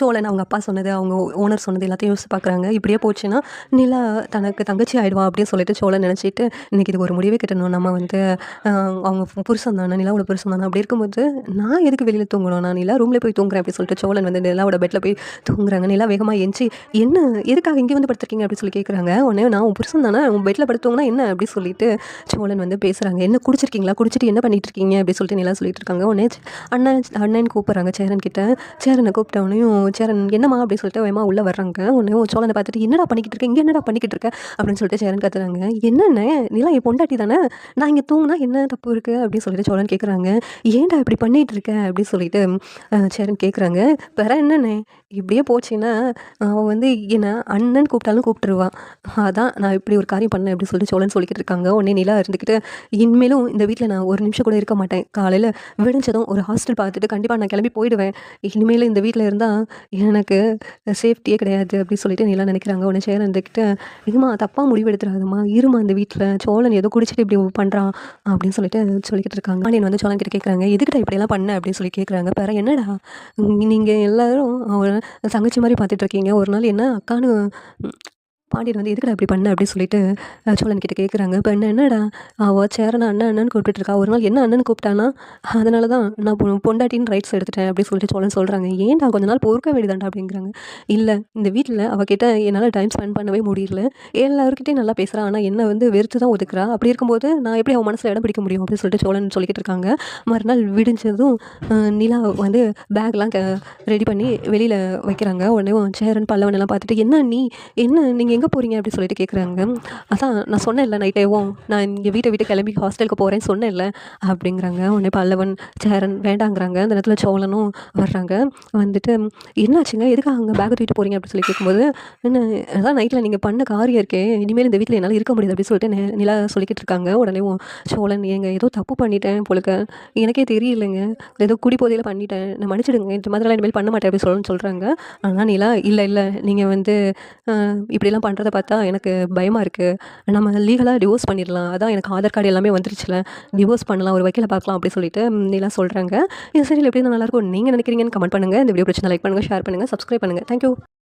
சோழன் அவங்க அப்பா சொன்னது அவங்க ஓனர் சொன்னது எல்லாத்தையும் யோசிச்சு பார்க்குறாங்க இப்படியே போச்சுன்னா நிலா தனக்கு தங்கச்சி ஆயிடுவா அப்படின்னு சொல்லிட்டு சோழன் நினச்சிட்டு இன்னைக்கு இதுக்கு ஒரு முடிவே கட்டணும். நம்ம வந்து அவங்க புருஷன் தானே நிலாவோட புருஷன் தானே. அப்படி இருக்கும்போது நான் எதுக்கு வெளியில் தூங்கணும்? நான் நிலா ரூமில் போய் தூங்குறேன் அப்படின்னு சொல்லிட்டு சோழன் வந்து நிலாவோட பெட்டில் போய் தூங்குறாங்க. நிலா வேகமாக எஞ்சி என்ன எதுக்காக இங்கே வந்து படுத்துருக்கீங்க? அப்படின்னு சொல்லி கேட்குறாங்க உடனே நான் உன் புருஷன் தானே உன் பெட்டில் படுத்துவங்கன்னா என்ன? அப்படின்னு சொல்லிட்டு சோழன் வந்து பேசுகிறாங்க என்ன குடிச்சிருக்கீங்களா? குடிச்சிட்டு என்ன பண்ணிட்டு இருக்கீங்க? அப்படி சொல்லிட்டு நிலா சொல்லிட்டு இருக்காங்க. உடனே அண்ணன் அண்ணன் கூப்பிட்றாங்க சேரன் கிட்ட. சேரனை கூப்பிட்டவனையும் சேரன் என்னம்மா? அப்படின்னு சொல்லிட்டு வேமா உள்ளே வர்றாங்க. உடனே சோழனை பார்த்துட்டு என்னடா பண்ணிக்கிட்டு இருக்க இங்கே என்னடா பண்ணிக்கிட்டு இருக்க அப்படின்னு சொல்லிட்டு சேரன் கத்துறாங்க. என்னண்ணே? நிலா என் பொண்டாட்டி தானே? நான் இங்கே தூங்கினா என்ன தப்பு இருக்குது அப்படின்னு சொல்லிட்டு சோழன் கேட்குறாங்க ஏன்டா இப்படி பண்ணிகிட்டு இருக்க அப்படின்னு சொல்லிட்டு சேரன் கேட்குறாங்க பிற என்னண்ணே? இப்படியே போச்சுன்னா அவன் வந்து என்ன அண்ணன் கூப்பிட்டாலும் கூப்பிட்டுருவான் அதான் நான் இப்படி ஒரு காரியம் பண்ணேன் அப்படின்னு சொல்லிட்டு சோழன் சொல்லிக்கிட்டு இருக்காங்க. உடனே நிலா இருந்துக்கிட்டு இனிமேலும் இந்த வீட்டில் நான் ஒரு நிமிஷம் கூட இருக்க மாட்டேன். காலையில் விடிஞ்சதும் ஒரு ஹாஸ்டல் பார்த்துட்டு கண்டிப்பாக நான் கிளம்பி போயிடுவேன். இனிமேல் இந்த வீட்டில் இருந்தால் எனக்கு சேஃப்டியே கிடையாது அப்படின்னு சொல்லிட்டு நீலாம் நினைக்கிறாங்க. உடனே சேர் இருந்துக்கிட்டு இதுமா தப்பாக முடிவு எடுத்துறாதம்மா இருமா அந்த வீட்டில் சோழன் ஏதோ குடிச்சிட்டு இப்படி பண்ணுறான் அப்படின்னு சொல்லிட்டு சொல்லிக்கிட்டு இருக்காங்க. நீ வந்து சோழன் கிட்ட கேட்குறாங்க எதுக்கிட்ட இப்படியெல்லாம் பண்ண? அப்படின்னு சொல்லி கேட்குறாங்க பிற என்னடா? நீங்கள் எல்லோரும் அவன் தங்கச்சி மாதிரி பார்த்துட்டு இருக்கீங்க. ஒரு நாள் என்ன அக்கான்னு பாண்டியன் வந்து எதுக்குடா அப்படி பண்ண? அப்படின்னு சொல்லிட்டு சோழன் கிட்ட கேட்குறாங்க இப்போ என்ன என்னடா? அவள் சேரனா அண்ணன் அண்ணன் கூப்பிட்டுருக்கா ஒரு நாள் என்ன அண்ணன் கூப்பிட்டானா அதனால தான் நான் பொண்டாட்டின்னு ரைட்ஸ் எடுத்துட்டேன் அப்படின்னு சொல்லிட்டு சோழன் சொல்கிறாங்க ஏன்டா கொஞ்ச நாள் பொறுக்க வேண்டியதாண்டா அப்படிங்கிறாங்க. இல்லை இந்த வீட்டில் அவகிட்ட என்னால் டைம் ஸ்பெண்ட் பண்ணவே முடியல. எல்லாருக்கிட்டையும் நல்லா பேசுகிறான் ஆனால் என்ன வந்து வெறுத்து தான் ஒதுக்குறா. அப்படி இருக்கும்போது நான் எப்படி அவன் மனசில் இடம் பிடிக்க முடியும்? அப்படின்னு சொல்லிட்டு சோழன் சொல்லிக்கிட்டு இருக்காங்க. மறுநாள் விடிஞ்சதும் நிலா வந்து பேக்லாம் க ரெடி பண்ணி வெளியில் வைக்கிறாங்க. உடனே சேரன் பல்லவன் எல்லாம் பார்த்துட்டு என்ன நீ? என்ன நீங்கள் எங்கே போகிறீங்க அப்படின்னு சொல்லிட்டு கேட்குறாங்க அதான் நான் சொன்னேன்ல நைட்டேவும் நான் இங்கே வீட்டை விட்டு கிளம்பி ஹாஸ்டலுக்கு போகிறேன்னு சொன்னேன்ல. அப்படிங்கிறாங்க. உடனே பல்லவன் சேரன் வேண்டாங்கிறாங்க. அந்த நேரத்தில் சோழனும் வர்றாங்க. வந்துட்டு என்னாச்சுங்க? எதுக்காக அங்கே பேக்கை தூக்கிட்டு போகிறீங்க அப்படின்னு சொல்லி கேட்கும்போது என்ன அதான் நைட்டில் நீங்கள் பண்ண காரியம் இருக்கே. இனிமேல் இந்த வீட்டில் என்னால் இருக்க முடியாது. அப்படின்னு சொல்லிட்டு நிலா சொல்லிக்கிட்டு இருக்காங்க. உடனே சோழன் ஏங்க ஏதோ தப்பு பண்ணிட்டேன் போலுக்க எனக்கே தெரியலைங்க. ஏதோ குடி போதையில் பண்ணிட்டேன். நான் மன்னிச்சிடுங்க. இந்த மாதிரிலாம் இனிமேல் பண்ண மாட்டேன். அப்படின்னு சொல்லணும்னு சொல்கிறாங்க ஆனால் நிலா இல்லை இல்லை. நீங்கள் வந்து இப்படிலாம் பண்ணுறத பார்த்தா எனக்கு பயமாக இருக்குது நம்ம லீகலாக டிவோர்ஸ் பண்ணிடலாம். அதான் எனக்கு ஆதார் கார்டு எல்லாமே வந்துருச்சுல. டிவோர்ஸ் பண்ணலாம் ஒரு வக்கீலை பார்க்கலாம் அப்படி சொல்லிட்டு நீலாம் சொல்கிறாங்க இந்த சீரியல் எப்படி நல்லாயிருக்கும் நீங்கள் நினைக்கிறீங்கன்னு கமெண்ட் பண்ணுங்கள் இந்த வீடியோ பிரச்சனை லைக் பண்ணுங்கள் ஷேர் பண்ணுங்கள் சப்ஸ்கிரைப் பண்ணுங்கள் தேங்க்யூ